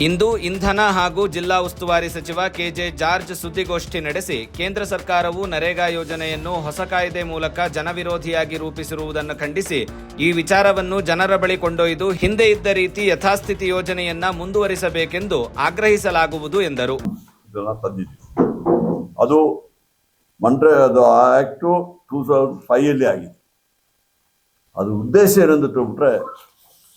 ಇಂದು ಇಂಧನ ಹಾಗೂ ಜಿಲ್ಲಾ ಉಸ್ತುವಾರಿ ಸಚಿವ ಕೆಜೆ ಜಾರ್ಜ್ ಸುದ್ದಿಗೋಷ್ಠಿ ನಡೆಸಿ ಕೇಂದ್ರ ಸರ್ಕಾರವು ನರೇಗಾ ಯೋಜನೆಯನ್ನು ಹೊಸ ಕಾಯ್ದೆ ಮೂಲಕ ಜನವಿರೋಧಿಯಾಗಿ ರೂಪಿಸಿರುವುದನ್ನು ಖಂಡಿಸಿ ಈ ವಿಚಾರವನ್ನು ಜನರ ಬಳಿ ಕೊಂಡೊಯ್ದು ಹಿಂದೆ ಇದ್ದ ರೀತಿ ಯಥಾಸ್ಥಿತಿ ಯೋಜನೆಯನ್ನ ಮುಂದುವರಿಸಬೇಕೆಂದು ಆಗ್ರಹಿಸಲಾಗುವುದು ಎಂದರು. ಅದು ಅದು ಉದ್ದೇಶ ಏನಂತ ಬಿಟ್ರೆ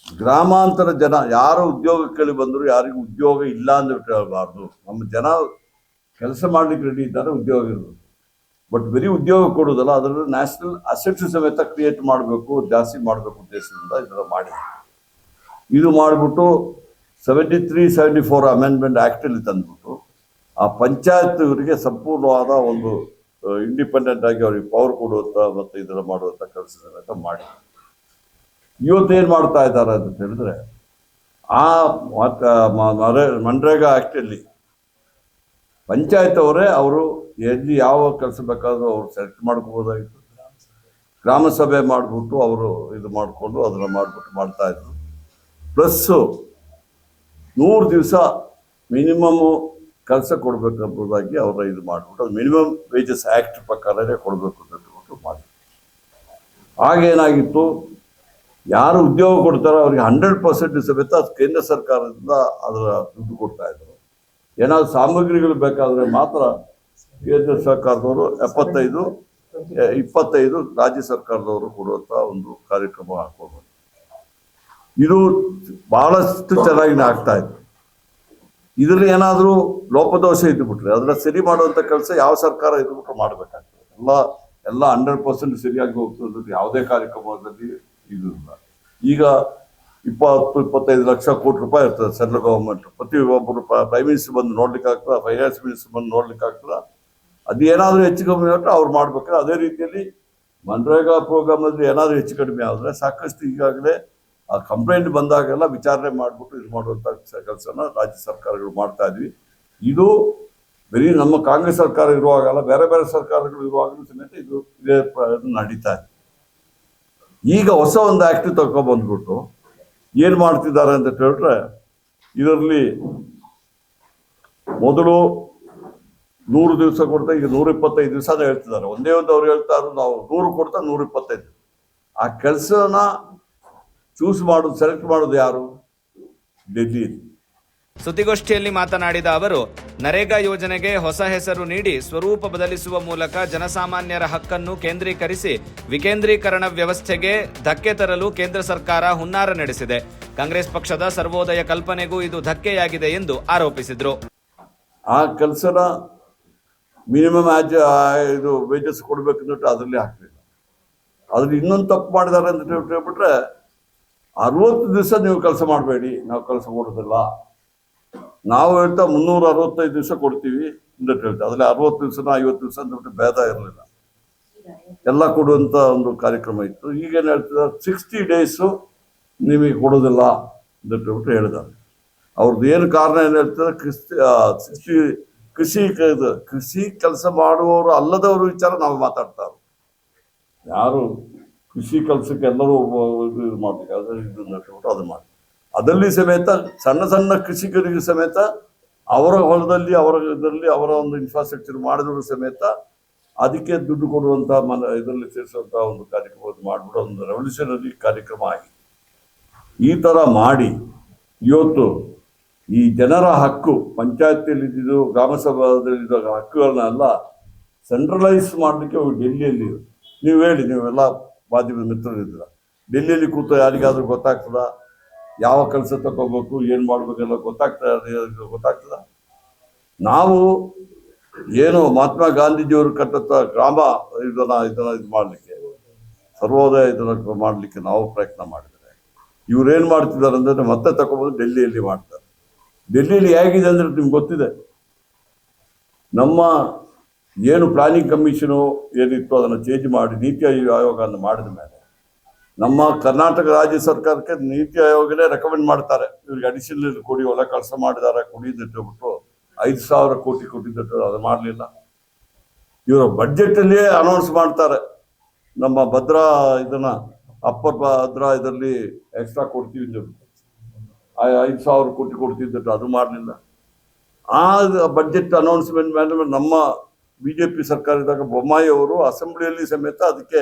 ಗ್ರಾಮಾಂತರ ಜನ ಯಾರು ಉದ್ಯೋಗಕ್ಕೆ ಬಂದರೂ ಯಾರಿಗೂ ಉದ್ಯೋಗ ಇಲ್ಲ ಅಂತ ಹೇಳಬಾರ್ದು. ನಮ್ಮ ಜನ ಕೆಲಸ ಮಾಡ್ಲಿಕ್ಕೆ ರೆಡಿ ಇದ್ದಾರೆ, ಉದ್ಯೋಗ ಇರೋದು ಬಟ್ ಬರೀ ಉದ್ಯೋಗ ಕೊಡೋದಲ್ಲ, ಅದರಲ್ಲಿ ನ್ಯಾಷನಲ್ ಅಸೆಟ್ಸ್ ಸಮೇತ ಕ್ರಿಯೇಟ್ ಮಾಡಬೇಕು, ಜಾಸ್ತಿ ಮಾಡಬೇಕು ಉದ್ದೇಶದಿಂದ ಇದನ್ನು ಮಾಡಿ. ಇದು ಮಾಡಿಬಿಟ್ಟು seventy three seventy four amendment ಆ್ಯಕ್ಟಲ್ಲಿ ತಂದ್ಬಿಟ್ಟು ಆ ಪಂಚಾಯತ್ ಇವರಿಗೆ ಸಂಪೂರ್ಣವಾದ ಒಂದು ಇಂಡಿಪೆಂಡೆಂಟ್ ಆಗಿ ಅವ್ರಿಗೆ ಪವರ್ ಕೊಡುವಂಥ ಮತ್ತು ಇದನ್ನು ಮಾಡುವಂಥ ಕೆಲಸ ಮಾಡಿ. ಇವತ್ತೇನು ಮಾಡ್ತಾ ಇದ್ದಾರೆ ಅಂತ ಹೇಳಿದ್ರೆ, ಆ ಮನ್ರೇಗಾ ಆ್ಯಕ್ಟಲ್ಲಿ ಪಂಚಾಯತ್ ಅವರೇ ಅವರು ಎಲ್ಲಿ ಯಾವ ಕೆಲಸ ಬೇಕಾದರೂ ಅವ್ರು ಸೆಲೆಕ್ಟ್ ಮಾಡ್ಕೋಬೋದಾಗಿತ್ತು. ಗ್ರಾಮ ಸಭೆ ಮಾಡಿಬಿಟ್ಟು ಅವರು ಇದು ಮಾಡಿಕೊಂಡು ಅದನ್ನು ಮಾಡಿಬಿಟ್ಟು ಮಾಡ್ತಾ ಇದ್ರು. ಪ್ಲಸ್ಸು ನೂರು ದಿವಸ ಮಿನಿಮಮ್ಮು ಕೆಲಸ ಕೊಡಬೇಕಂಬುದಾಗಿ ಅವರ ಇದು ಮಾಡಿಬಿಟ್ಟು ಮಿನಿಮಮ್ ವೇಜಸ್ ಆ್ಯಕ್ಟ್ ಪ್ರಕಾರನೇ ಕೊಡಬೇಕು ಅಂತ ಹೇಳ್ಬಿಟ್ಟು ಮಾಡಿ ಆಗೇನಾಗಿತ್ತು ಯಾರು ಉದ್ಯೋಗ ಕೊಡ್ತಾರೋ ಅವ್ರಿಗೆ ಹಂಡ್ರೆಡ್ ಪರ್ಸೆಂಟ್ ಸಮೇತ ಕೇಂದ್ರ ಸರ್ಕಾರದಿಂದ ಅದರ ದುಡ್ಡು ಕೊಡ್ತಾ ಇದ್ರು. ಏನಾದ್ರು ಸಾಮಗ್ರಿಗಳು ಬೇಕಾದರೆ ಮಾತ್ರ ಕೇಂದ್ರ ಸರ್ಕಾರದವರು ಎಪ್ಪತ್ತೈದು ಇಪ್ಪತ್ತೈದು ರಾಜ್ಯ ಸರ್ಕಾರದವರು ಕೊಡುವಂಥ ಒಂದು ಕಾರ್ಯಕ್ರಮ ಹಾಕೊಂಡು ಇದು ಬಹಳಷ್ಟು ಚೆನ್ನಾಗಿ ಆಗ್ತಾ ಇತ್ತು. ಇದರಲ್ಲಿ ಏನಾದರೂ ಲೋಪದೋಷ ಇದ್ದು ಬಿಟ್ರೆ ಅದನ್ನ ಸರಿ ಮಾಡುವಂಥ ಕೆಲಸ ಯಾವ ಸರ್ಕಾರ ಇದ್ಬಿಟ್ಟು ಮಾಡಬೇಕಾಗ್ತದೆ. ಎಲ್ಲ ಎಲ್ಲ ಹಂಡ್ರೆಡ್ ಪರ್ಸೆಂಟ್ ಸರಿಯಾಗಿ ಹೋಗ್ತದೆ ಯಾವುದೇ ಕಾರ್ಯಕ್ರಮದಲ್ಲಿ ಇದು ಈಗ ಇಪ್ಪತ್ತು, ಇಪ್ಪತ್ತೈದು ಲಕ್ಷ ಕೋಟಿ ರೂಪಾಯಿ ಇರ್ತದೆ ಸೆಂಟ್ರಲ್ ಗೌರ್ಮೆಂಟ್ ಪ್ರತಿ ಒಬ್ಬರು ಪ್ರೈಮ್ ಮಿನಿಸ್ಟರ್ ಬಂದು ನೋಡ್ಲಿಕ್ಕೆ ಆಗ್ತದೆ ಫೈನಾನ್ಸ್ ಮಿನಿಸ್ಟರ್ ಬಂದು ನೋಡ್ಲಿಕ್ಕೆ ಆಗ್ತದ. ಅದು ಏನಾದರೂ ಹೆಚ್ಚು ಕಮ್ಮಿ ಆದರೆ ಅವ್ರು ಮಾಡ್ಬೇಕಾದ್ರೆ ಅದೇ ರೀತಿಯಲ್ಲಿ ಮನ್ರೇಗಾ ಪ್ರೋಗ್ರಾಮಲ್ಲಿ ಏನಾದರೂ ಹೆಚ್ಚು ಕಡಿಮೆ ಆದರೆ ಸಾಕಷ್ಟು ಈಗಾಗಲೇ ಆ ಕಂಪ್ಲೇಂಟ್ ಬಂದಾಗೆಲ್ಲ ವಿಚಾರಣೆ ಮಾಡಿಬಿಟ್ಟು ಇದು ಮಾಡುವಂಥ ಕೆಲಸನ ರಾಜ್ಯ ಸರ್ಕಾರಗಳು ಮಾಡ್ತಾ ಇದ್ವಿ. ಇದು ಬರೀ ನಮ್ಮ ಕಾಂಗ್ರೆಸ್ ಸರ್ಕಾರ ಇರುವಾಗಲ್ಲ, ಬೇರೆ ಬೇರೆ ಸರ್ಕಾರಗಳು ಇರುವಾಗಲೂ ಸಮೇತ ಇದು ಇದೇ ನಡೀತಾ ಇದೆ. ಈಗ ಹೊಸ ಒಂದು ಆ್ಯಕ್ಟ್ ತಗೊಂಬಂದ್ಬಿಟ್ಟು ಏನು ಮಾಡ್ತಿದ್ದಾರೆ ಅಂತ ಹೇಳಿದ್ರೆ ಇದರಲ್ಲಿ ಮೊದಲು ನೂರು ದಿವಸ ಕೊಡ್ತಾ ಈಗ ನೂರ ಇಪ್ಪತ್ತೈದು ದಿವಸ ಹೇಳ್ತಿದ್ದಾರೆ. ಒಂದೇ ಒಂದು ಅವ್ರು ಹೇಳ್ತಾ ಇರೋದು, ನಾವು ನೂರು ಕೊಡ್ತಾ ನೂರ ಇಪ್ಪತ್ತೈದು ಆ ಕೆಲಸನ ಚೂಸ್ ಮಾಡೋದು ಸೆಲೆಕ್ಟ್ ಮಾಡೋದು ಯಾರು? ಡೆಲ್ಲಿಯಲ್ಲಿ ಸುದ್ದಿಗೋಷ್ಠಿಯಲ್ಲಿ ಮಾತನಾಡಿದ ಅವರು, ನರೇಗಾ ಯೋಜನೆಗೆ ಹೊಸ ಹೆಸರು ನೀಡಿ ಸ್ವರೂಪ ಬದಲಿಸುವ ಮೂಲಕ ಜನಸಾಮಾನ್ಯರ ಹಕ್ಕನ್ನು ಕೇಂದ್ರೀಕರಿಸಿ ವಿಕೇಂದ್ರೀಕರಣ ವ್ಯವಸ್ಥೆಗೆ ಧಕ್ಕೆ ತರಲು ಕೇಂದ್ರ ಸರ್ಕಾರ ಹುನ್ನಾರ ನಡೆಸಿದೆ. ಕಾಂಗ್ರೆಸ್ ಪಕ್ಷದ ಸರ್ವೋದಯ ಕಲ್ಪನೆಗೂ ಇದು ಧಕ್ಕೆಯಾಗಿದೆ ಎಂದು ಆರೋಪಿಸಿದರು. ಆ ಕೆಲಸನ ಮಿನಿಮಮ್ ಇದು ವೇಜಸ್ ಕೊಡಬೇಕು ಅಂದ್ಬಿಟ್ಟು ಅದರಲ್ಲಿ ಹಾಕಲಿಲ್ಲ ಅದ್ರಲ್ಲಿ ಇನ್ನೊಂದು ತಪ್ಪು ಮಾಡಿದ್ದಾರೆ ಅಂತ ಹೇಳ್- ಹೇಳ್ಬಿಟ್ರೆ, ಅರವತ್ತು ದಿವಸ ನೀವು ಕೆಲಸ ಮಾಡಬೇಡಿ, ನಾವು ಕೆಲಸ ಕೊಡೋದಿಲ್ಲ ನಾವು ಹೇಳ್ತಾ ಮುನ್ನೂರ ಅರವತ್ತೈದು ದಿವಸ ಕೊಡ್ತೀವಿ ಅಂತ ಹೇಳ್ತಾ. ಅದರಲ್ಲಿ ಅರವತ್ತು ದಿವಸನ ಐವತ್ತು ದಿವಸ ಅಂದ್ಬಿಟ್ಟು ಭೇದ ಇರಲಿಲ್ಲ. ಎಲ್ಲ ಕೊಡುವಂಥ ಒಂದು ಕಾರ್ಯಕ್ರಮ ಇತ್ತು. ಈಗೇನು ಹೇಳ್ತಿದ್ದಾರೆ ಸಿಕ್ಸ್ಟಿ ಡೇಸು ನಿಮಗೆ ಕೊಡೋದಿಲ್ಲ ಅಂತ ಹೇಳ್ಬಿಟ್ಟು ಹೇಳಿದ್ದಾರೆ. ಅವ್ರದ್ದು ಏನು ಕಾರಣ ಏನು ಹೇಳ್ತಾರೆ ಕ್ರಿಸ್ತಿ ಸಿಕ್ಸ್ಟಿ ಕೃಷಿ ಕೃಷಿ ಕೆಲಸ ಮಾಡುವವರು ಅಲ್ಲದವರು ವಿಚಾರ ನಾವು ಮಾತಾಡ್ತಾರೆ ಯಾರು ಕೃಷಿ ಕೆಲಸಕ್ಕೆ ಎಲ್ಲರೂ ಇದು ಮಾಡಬೇಕು. ನಟ್ಬಿಟ್ಟು ಅದು ಮಾಡಿ ಅದರಲ್ಲಿ ಸಮೇತ ಸಣ್ಣ ಸಣ್ಣ ಕೃಷಿಕರಿಗೆ ಸಮೇತ ಅವರ ಹೊಲದಲ್ಲಿ, ಅವರ ಇದರಲ್ಲಿ ಅವರ ಒಂದು ಇನ್ಫ್ರಾಸ್ಟ್ರಕ್ಚರ್ ಮಾಡಿದ್ರು ಸಮೇತ ಅದಕ್ಕೆ ದುಡ್ಡು ಕೊಡುವಂಥ ಮನ, ಇದರಲ್ಲಿ ಸೇರಿಸುವಂಥ ಒಂದು ಕಾರ್ಯಕ್ರಮ ಮಾಡಿಬಿಡೋ ಒಂದು ರೆವಲ್ಯೂಷನರಿ ಕಾರ್ಯಕ್ರಮ ಆಗಿ ಈ ಥರ ಮಾಡಿ ಇವತ್ತು ಈ ಜನರ ಹಕ್ಕು ಪಂಚಾಯತಿಯಲ್ಲಿ ಇದ್ದಿದ್ದು ಗ್ರಾಮ ಸಭಾದಲ್ಲಿದ್ದ ಹಕ್ಕುಗಳನ್ನೆಲ್ಲ ಸೆಂಟ್ರಲೈಸ್ ಮಾಡಲಿಕ್ಕೆ ಡೆಲ್ಲಿಯಲ್ಲಿ ನೀವು ಹೇಳಿ, ನೀವೆಲ್ಲ ಮಾಧ್ಯಮದ ಮಿತ್ರರಿದ್ದೀರ? ಡೆಲ್ಲಿಯಲ್ಲಿ ಕೂತು ಯಾರಿಗಾದರೂ ಗೊತ್ತಾಗ್ತದ? ಯಾವ ಕೆಲಸ ತಗೋಬೇಕು ಏನು ಮಾಡಬೇಕೆಲ್ಲ ಗೊತ್ತಾಗ್ತಾ ಗೊತ್ತಾಗ್ತದ? ನಾವು ಏನು ಮಹಾತ್ಮ ಗಾಂಧೀಜಿಯವರು ಕಟ್ಟತ್ತ ಗ್ರಾಮ ಇದನ್ನ ಇದನ್ನ ಇದು ಮಾಡಲಿಕ್ಕೆ, ಸರ್ವೋದಯ ಇದನ್ನ ಮಾಡಲಿಕ್ಕೆ ನಾವು ಪ್ರಯತ್ನ ಮಾಡಿದರೆ, ಇವ್ರು ಏನು ಮಾಡ್ತಿದ್ದಾರೆ ಅಂದರೆ ಮತ್ತೆ ತಗೊಬೋದು ಡೆಲ್ಲಿಯಲ್ಲಿ ಮಾಡ್ತಾರೆ. ಡೆಲ್ಲಿಯಲ್ಲಿ ಹೇಗಿದೆ ಅಂದರೆ ನಿಮ್ಗೆ ಗೊತ್ತಿದೆ. ನಮ್ಮ ಏನು ಪ್ಲಾನಿಂಗ್ ಕಮಿಷನು ಏನಿತ್ತು ಅದನ್ನು ಚೇಂಜ್ ಮಾಡಿ, ನೀತಿ ಆಯೋಗ ಮಾಡಿದ ಮೇಲೆ ನಮ್ಮ ಕರ್ನಾಟಕ ರಾಜ್ಯ ಸರ್ಕಾರಕ್ಕೆ ನೀತಿ ಆಯೋಗನೇ ರೆಕಮೆಂಡ್ ಮಾಡ್ತಾರೆ. ಇವ್ರಿಗೆ ಅಡಿಷನಲ್ ಕೊಡಿ ಹೊಲ ಕೆಲಸ ಮಾಡಿದ್ದಾರೆ ಕೊಡಿ ಅಂತ ಹೇಳ್ಬಿಟ್ಟು ಐದು ಸಾವಿರ ಕೋಟಿ ಕೊಟ್ಟಿದ್ದು ಅದು ಮಾಡಲಿಲ್ಲ. ಇವರ ಬಡ್ಜೆಟಲ್ಲಿಯೇ ಅನೌನ್ಸ್ ಮಾಡ್ತಾರೆ. ನಮ್ಮ ಭದ್ರಾ ಇದನ್ನ, ಅಪ್ಪರ್ ಭದ್ರಾ ಇದರಲ್ಲಿ ಎಕ್ಸ್ಟ್ರಾ ಕೊಡ್ತೀವಿ ಅಂತ. ಐದು ಸಾವಿರ ಕೋಟಿ ಕೊಡ್ತಿದ್ದಟ್ಟು ಅದು ಮಾಡಲಿಲ್ಲ. ಆ ಬಡ್ಜೆಟ್ ಅನೌನ್ಸ್ಮೆಂಟ್ ಮೇಲೆ ನಮ್ಮ ಬಿ ಜೆ ಪಿ ಸರ್ಕಾರ ಇದ್ದಾಗ ಬೊಮ್ಮಾಯಿ ಅವರು ಅಸೆಂಬ್ಲಿಯಲ್ಲಿ ಸಮೇತ ಅದಕ್ಕೆ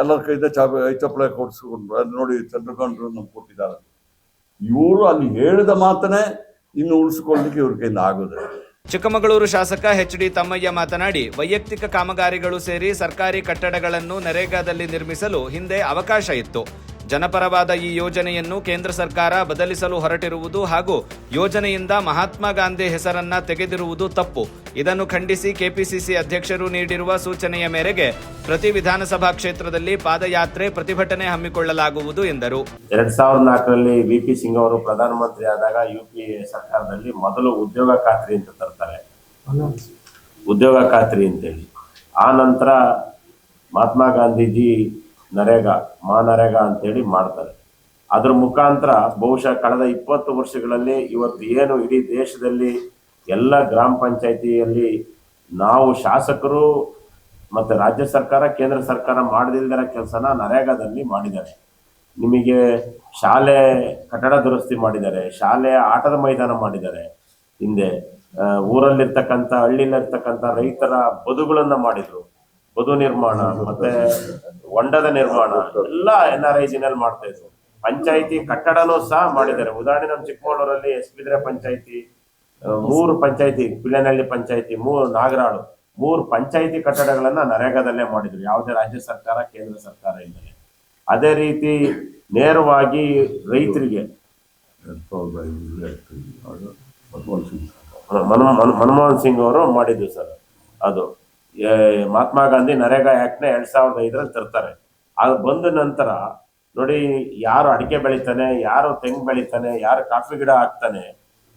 ಎಲ್ಲರ ಕೈಯಿಂದ ಚಾಪ ಚಪ್ಪಳೆ ಕೊಡಿಸ್ಕೊಂಡ್ರು ಅದು ನೋಡಿ ಚಂದ್ರಕಾಂತರು ನಮ್ಗೆ ಕೊಟ್ಟಿದ್ದಾರೆ. ಇವರು ಅಲ್ಲಿ ಹೇಳಿದ ಮಾತನ್ನೇ ಇನ್ನು ಉಳಿಸ್ಕೊಳ್ಳಿಕ್ಕೆ ಇವ್ರ ಕೈಯಿಂದ ಆಗೋದಿಲ್ಲ. ಚಿಕ್ಕಮಗಳೂರು ಶಾಸಕ ಎಚ್ ಡಿ ತಮ್ಮಯ್ಯ ಮಾತನಾಡಿ, ವೈಯಕ್ತಿಕ ಕಾಮಗಾರಿಗಳು ಸೇರಿ ಸರ್ಕಾರಿ ಕಟ್ಟಡಗಳನ್ನು ನರೇಗಾದಲ್ಲಿ ನಿರ್ಮಿಸಲು ಹಿಂದೆ ಅವಕಾಶ ಇತ್ತು. ಜನಪರವಾದ ಈ ಯೋಜನೆಯನ್ನು ಕೇಂದ್ರ ಸರ್ಕಾರ ಬದಲಿಸಲು ಹೊರಟಿರುವುದು ಹಾಗೂ ಯೋಜನೆಯಿಂದ ಮಹಾತ್ಮ ಗಾಂಧಿ ಹೆಸರನ್ನ ತೆಗೆದಿರುವುದು ತಪ್ಪು. ಇದನ್ನು ಖಂಡಿಸಿ ಕೆಪಿಸಿಸಿ ಅಧ್ಯಕ್ಷರು ನೀಡಿರುವ ಸೂಚನೆಯ ಮೇರೆಗೆ ಪ್ರತಿ ವಿಧಾನಸಭಾ ಕ್ಷೇತ್ರದಲ್ಲಿ ಪಾದಯಾತ್ರೆ ಪ್ರತಿಭಟನೆ ಹಮ್ಮಿಕೊಳ್ಳಲಾಗುವುದು ಎಂದರು. ಎರಡ್ ಸಾವಿರದ ನಾಲ್ಕರಲ್ಲಿ ವಿ ಪಿ ಸಿಂಗ್ ಅವರು ಪ್ರಧಾನಮಂತ್ರಿ ಆದಾಗ ಯು ಪಿ ಎ ಸರ್ಕಾರದಲ್ಲಿ ಮೊದಲು ಉದ್ಯೋಗ ಖಾತ್ರಿ ಅಂತ ತರ್ತಾರೆ. ಉದ್ಯೋಗ ಖಾತ್ರಿ ಅಂತೇಳಿ. ಆ ನಂತರ ಮಹಾತ್ಮ ಗಾಂಧೀಜಿ ನರೇಗಾ ಮಾನರೇಗಾ ಅಂತೇಳಿ ಮಾಡ್ತಾರೆ. ಅದ್ರ ಮುಖಾಂತರ ಬಹುಶಃ ಕಳೆದ ಇಪ್ಪತ್ತು ವರ್ಷಗಳಲ್ಲಿ ಇವತ್ತು ಏನು ಇಡೀ ದೇಶದಲ್ಲಿ ಎಲ್ಲ ಗ್ರಾಮ ಪಂಚಾಯಿತಿಯಲ್ಲಿ ನಾವು ಶಾಸಕರು ಮತ್ತು ರಾಜ್ಯ ಸರ್ಕಾರ, ಕೇಂದ್ರ ಸರ್ಕಾರ ಮಾಡದಿಲ್ದಿರೋ ಕೆಲಸನ ನರೇಗಾದಲ್ಲಿ ಮಾಡಿದ್ದಾರೆ. ನಿಮಗೆ ಶಾಲೆ ಕಟ್ಟಡ ದುರಸ್ತಿ ಮಾಡಿದ್ದಾರೆ, ಶಾಲೆ ಆಟದ ಮೈದಾನ ಮಾಡಿದ್ದಾರೆ. ಹಿಂದೆ ಊರಲ್ಲಿರ್ತಕ್ಕಂಥ ಹಳ್ಳಿಲಿರ್ತಕ್ಕಂಥ ರೈತರ ಬದುಗಳನ್ನು ಮಾಡಿದರು. ಬದು ನಿರ್ಮಾಣ, ಮತ್ತೆ ಹೊಂಡದ ನಿರ್ಮಾಣ, ಎಲ್ಲ ಎನ್ ಆರ್ ಐ ಜಿನಲ್ಲಿ ಮಾಡ್ತಾ ಇದ್ರು. ಪಂಚಾಯಿತಿ ಕಟ್ಟಡನೂ ಸಹ ಮಾಡಿದ್ದಾರೆ. ಉದಾಹರಣೆ ನಮ್ಮ ಚಿಕ್ಕಮಗಳೂರಲ್ಲಿ ಎಸ್ ಬಿದ್ರೆ ಪಂಚಾಯಿತಿ ಮೂರು ಪಂಚಾಯಿತಿ, ಪಿಳ್ಳನಹಳ್ಳಿ ಪಂಚಾಯಿತಿ ಮೂರು ನಾಗರಾಳು, ಮೂರು ಪಂಚಾಯಿತಿ ಕಟ್ಟಡಗಳನ್ನ ನರೇಗಾದಲ್ಲೇ ಮಾಡಿದ್ರು. ಯಾವುದೇ ರಾಜ್ಯ ಸರ್ಕಾರ, ಕೇಂದ್ರ ಸರ್ಕಾರ ಇಲ್ಲದೆ ಅದೇ ರೀತಿ ನೇರವಾಗಿ ರೈತರಿಗೆ, ಮನಮೋಹನ್ ಸಿಂಗ್ ಅವರು ಮಾಡಿದ್ರು ಸರ್ ಅದು. ಮಹಾತ್ಮ ಗಾಂಧಿ ನರೇಗಾ ಆಕ್ಟ್ನ ಎರಡು ಸಾವಿರದ ಐದರಲ್ಲಿ ತರ್ತಾರೆ. ಅದು ಬಂದ ನಂತರ ನೋಡಿ ಯಾರು ಅಡಿಕೆ ಬೆಳಿತಾನೆ, ಯಾರು ತೆಂಗು ಬೆಳಿತಾನೆ, ಯಾರು ಕಾಫಿ ಗಿಡ ಹಾಕ್ತಾನೆ,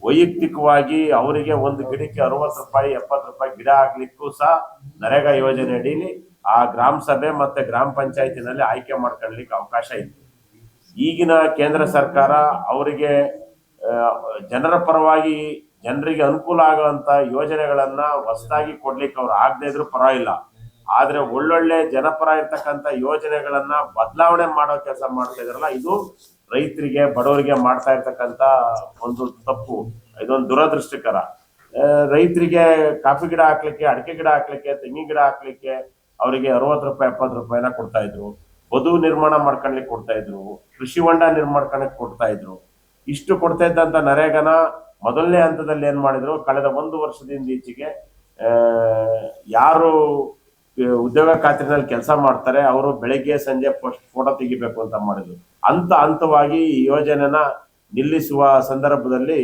ವೈಯಕ್ತಿಕವಾಗಿ ಅವರಿಗೆ ಒಂದು ಗಿಡಕ್ಕೆ ಅರವತ್ತು ರೂಪಾಯಿ, ಎಪ್ಪತ್ತು ರೂಪಾಯಿ ಗಿಡ ಹಾಕ್ಲಿಕ್ಕೂ ಸಹ ನರೇಗಾ ಯೋಜನೆ ಅಡಿಲಿ ಆ ಗ್ರಾಮ ಸಭೆ ಮತ್ತೆ ಗ್ರಾಮ ಪಂಚಾಯತಿನಲ್ಲಿ ಆಯ್ಕೆ ಮಾಡ್ಕೊಳ್ಳಿಕ್ಕೆ ಅವಕಾಶ ಇತ್ತು ಈಗಿನ ಕೇಂದ್ರ ಸರ್ಕಾರ ಅವರಿಗೆ ಜನರ ಪರವಾಗಿ ಜನರಿಗೆ ಅನುಕೂಲ ಆಗುವಂತ ಯೋಜನೆಗಳನ್ನ ಹೊಸದಾಗಿ ಕೊಡ್ಲಿಕ್ಕೆ ಅವ್ರು ಆಗದೆ ಇದ್ರು ಪರವಾಗಿಲ್ಲ. ಆದ್ರೆ ಒಳ್ಳೊಳ್ಳೆ ಜನಪರ ಇರ್ತಕ್ಕಂಥ ಯೋಜನೆಗಳನ್ನ ಬದಲಾವಣೆ ಮಾಡೋ ಕೆಲಸ ಮಾಡ್ತಾ ಇದಾರಲ್ಲ, ಇದು ರೈತರಿಗೆ, ಬಡವರಿಗೆ ಮಾಡ್ತಾ ಇರ್ತಕ್ಕಂಥ ಒಂದು ತಪ್ಪು, ಇದೊಂದು ದುರದೃಷ್ಟಕರ. ರೈತರಿಗೆ ಕಾಫಿ ಗಿಡ ಹಾಕ್ಲಿಕ್ಕೆ, ಅಡಿಕೆ ಗಿಡ ಹಾಕ್ಲಿಕ್ಕೆ, ತೆಂಗಿನ ಗಿಡ ಹಾಕ್ಲಿಕ್ಕೆ ಅವರಿಗೆ ಅರವತ್ತು ರೂಪಾಯಿ, ಎಪ್ಪತ್ತು ರೂಪಾಯಿನ ಕೊಡ್ತಾ ಇದ್ರು. ಬದು ನಿರ್ಮಾಣ ಮಾಡ್ಕೊಳ್ಲಿಕ್ಕೆ ಕೊಡ್ತಾ ಇದ್ರು. ಕೃಷಿ ಹೊಂಡ ನಿರ್ಮಾಣ ಕೊಡ್ತಾ ಇದ್ರು. ಇಷ್ಟು ಕೊಡ್ತಾ ಇದ್ದಂತ ನರೇಗನ ಮೊದಲನೇ ಹಂತದಲ್ಲಿ ಏನು ಮಾಡಿದ್ರು, ಕಳೆದ ಒಂದು ವರ್ಷದಿಂದ ಈಚೆಗೆ ಯಾರು ಉದ್ಯೋಗ ಖಾತ್ರಿನಲ್ಲಿ ಕೆಲಸ ಮಾಡ್ತಾರೆ, ಅವರು ಬೆಳಗ್ಗೆ, ಸಂಜೆ ಫೋಟೋ ತೆಗಿಬೇಕು ಅಂತ ಮಾಡಿದ್ರು. ಹಂತ ಹಂತವಾಗಿ ಈ ಯೋಜನೆನ ನಿಲ್ಲಿಸುವ ಸಂದರ್ಭದಲ್ಲಿ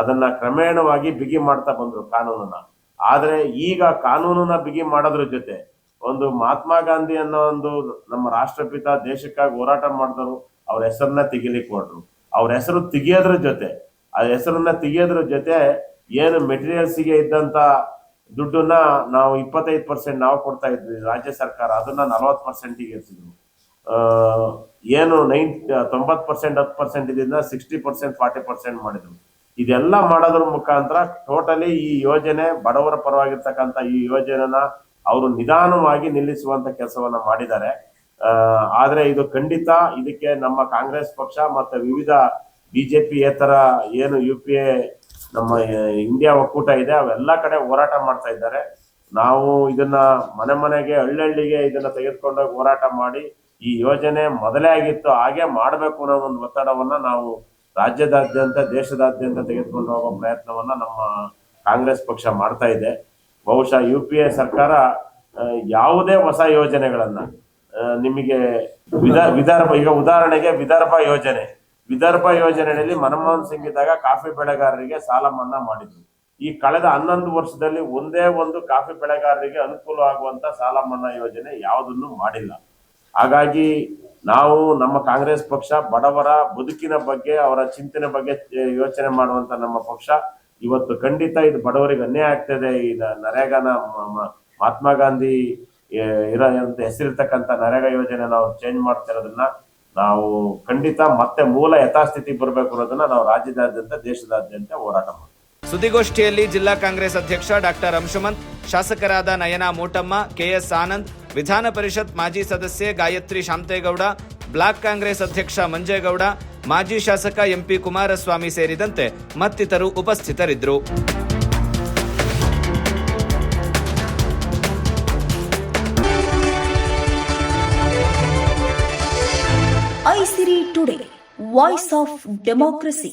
ಅದನ್ನ ಕ್ರಮೇಣವಾಗಿ ಬಿಗಿ ಮಾಡ್ತಾ ಬಂದರು ಕಾನೂನನ್ನ. ಆದರೆ ಈಗ ಕಾನೂನನ್ನ ಬಿಗಿ ಮಾಡೋದ್ರ ಜೊತೆ ಒಂದು ಮಹಾತ್ಮ ಗಾಂಧಿ ಅನ್ನೋ ಒಂದು ನಮ್ಮ ರಾಷ್ಟ್ರಪಿತ ದೇಶಕ್ಕಾಗಿ ಹೋರಾಟ ಮಾಡಿದವರು ಅವ್ರ ಹೆಸರನ್ನ ತೆಗಿಲಿಕ್ಕೆ ಹೊರಟ್ರು ಅವ್ರ ಹೆಸರು ತೆಗಿಯೋದ್ರ ಜೊತೆ ಆ ಹೆಸರನ್ನ ತೆಗೆಯೋದ್ರ ಜೊತೆ ಏನು ಮೆಟೀರಿಯಲ್ಸ್ಗೆ ಇದ್ದಂತ ದುಡ್ಡನ್ನ ನಾವು ಇಪ್ಪತ್ತೈದು ಪರ್ಸೆಂಟ್ ನಾವು ಕೊಡ್ತಾ ಇದ್ವಿ ರಾಜ್ಯ ಸರ್ಕಾರ. ಅದನ್ನ ನಲವತ್ತು ಪರ್ಸೆಂಟಿಗೆ ಇರ್ತಿದ್ರು ಆ, ಏನು ನೈನ್ ತೊಂಬತ್ತು ಪರ್ಸೆಂಟ್ ಹತ್ತು ಪರ್ಸೆಂಟ್ ಇದರಿಂದ ಸಿಕ್ಸ್ಟಿ ಪರ್ಸೆಂಟ್ ಫಾರ್ಟಿ ಪರ್ಸೆಂಟ್ ಮಾಡಿದ್ರು ಇದೆಲ್ಲ ಮಾಡೋದ್ರ ಮುಖಾಂತರ ಟೋಟಲಿ ಈ ಯೋಜನೆ ಬಡವರ ಪರವಾಗಿರ್ತಕ್ಕಂಥ ಈ ಯೋಜನೆನ ಅವರು ನಿಧಾನವಾಗಿ ನಿಲ್ಲಿಸುವಂತ ಕೆಲಸವನ್ನ ಮಾಡಿದ್ದಾರೆ. ಆದ್ರೆ ಇದು ಖಂಡಿತ ಇದಕ್ಕೆ ನಮ್ಮ ಕಾಂಗ್ರೆಸ್ ಪಕ್ಷ ಮತ್ತೆ ವಿವಿಧ ಬಿಜೆಪಿ ಏತರ ಏನು ಯು ಪಿ ಎ ನಮ್ಮ ಇಂಡಿಯಾ ಒಕ್ಕೂಟ ಇದೆ, ಅವೆಲ್ಲ ಕಡೆ ಹೋರಾಟ ಮಾಡ್ತಾ ಇದ್ದಾರೆ. ನಾವು ಇದನ್ನ ಮನೆ ಮನೆಗೆ ಹಳ್ಳಿಗೆ ಇದನ್ನ ತೆಗೆದುಕೊಂಡೋಗಿ ಹೋರಾಟ ಮಾಡಿ ಈ ಯೋಜನೆ ಮೊದಲೇ ಆಗಿತ್ತು, ಹಾಗೆ ಮಾಡಬೇಕು ಅನ್ನೋ ಒಂದು ಒತ್ತಡವನ್ನ ನಾವು ರಾಜ್ಯದಾದ್ಯಂತ, ದೇಶದಾದ್ಯಂತ ತೆಗೆದುಕೊಂಡು ಹೋಗೋ ಪ್ರಯತ್ನವನ್ನ ನಮ್ಮ ಕಾಂಗ್ರೆಸ್ ಪಕ್ಷ ಮಾಡ್ತಾ ಇದೆ. ಬಹುಶಃ ಯು ಪಿ ಎ ಸರ್ಕಾರ ಯಾವುದೇ ಹೊಸ ಯೋಜನೆಗಳನ್ನ ನಿಮಗೆ ವಿದರ್ಭ, ಈಗ ಉದಾಹರಣೆಗೆ ವಿದರ್ಭ ಯೋಜನೆ. ವಿದರ್ಭ ಯೋಜನೆಯಲ್ಲಿ ಮನಮೋಹನ್ ಸಿಂಗ್ ಇದ್ದಾಗ ಕಾಫಿ ಬೆಳೆಗಾರರಿಗೆ ಸಾಲ ಮನ್ನಾ ಮಾಡಿದ್ರು. ಈ ಕಳೆದ ಹನ್ನೊಂದು ವರ್ಷದಲ್ಲಿ ಒಂದೇ ಒಂದು ಕಾಫಿ ಬೆಳೆಗಾರರಿಗೆ ಅನುಕೂಲ ಆಗುವಂತ ಸಾಲ ಮನ್ನಾ ಯೋಜನೆ ಯಾವುದನ್ನು ಮಾಡಿಲ್ಲ. ಹಾಗಾಗಿ ನಾವು ನಮ್ಮ ಕಾಂಗ್ರೆಸ್ ಪಕ್ಷ ಬಡವರ ಬದುಕಿನ ಬಗ್ಗೆ, ಅವರ ಚಿಂತನೆ ಬಗ್ಗೆ ಯೋಚನೆ ಮಾಡುವಂತ ನಮ್ಮ ಪಕ್ಷ ಇವತ್ತು ಖಂಡಿತ ಇದು ಬಡವರಿಗೆ ಅನ್ಯಾಯ ಆಗ್ತದೆ. ಈ ನರೇಗಾನ ಮಹಾತ್ಮ ಗಾಂಧಿ ಇರೋ ಹೆಸರಿರ್ತಕ್ಕಂಥ ನರೇಗಾ ಯೋಜನೆ ನಾವು ಚೇಂಜ್ ಮಾಡ್ತಿರೋದನ್ನ ನಾವು ಖಂಡಿತ ಮತ್ತೆ ಮೂಲ ಯಥಾಸ್ಥಿತಿ ಬರಬೇಕು ಅನ್ನೋದನ್ನ ನಾವು ರಾಜ್ಯದಾದ್ಯಂತ, ದೇಶದಾದ್ಯಂತ ಹೋರಾಟ ಮಾಡ್ತೀವಿ. ಸುದ್ದಿಗೋಷ್ಠಿಯಲ್ಲಿ ಜಿಲ್ಲಾ ಕಾಂಗ್ರೆಸ್ ಅಧ್ಯಕ್ಷ ಡಾಕ್ಟರ್ ಅಂಶುಮಂತ್ ಶಾಸಕರಾದ ನಯನಾ ಮೋಟಮ್ಮ, ಕೆಎಸ್ ಆನಂದ್, ವಿಧಾನ ಪರಿಷತ್ ಮಾಜಿ ಸದಸ್ಯೆ ಗಾಯತ್ರಿ ಶಾಂತೇಗೌಡ, ಬ್ಲಾಕ್ ಕಾಂಗ್ರೆಸ್ ಅಧ್ಯಕ್ಷ ಮಂಜೇಗೌಡ, ಮಾಜಿ ಶಾಸಕ ಎಂಪಿ ಕುಮಾರಸ್ವಾಮಿ ಸೇರಿದಂತೆ ಮತ್ತಿತರರು ಉಪಸ್ಥಿತರಿದ್ದರು. Voice of democracy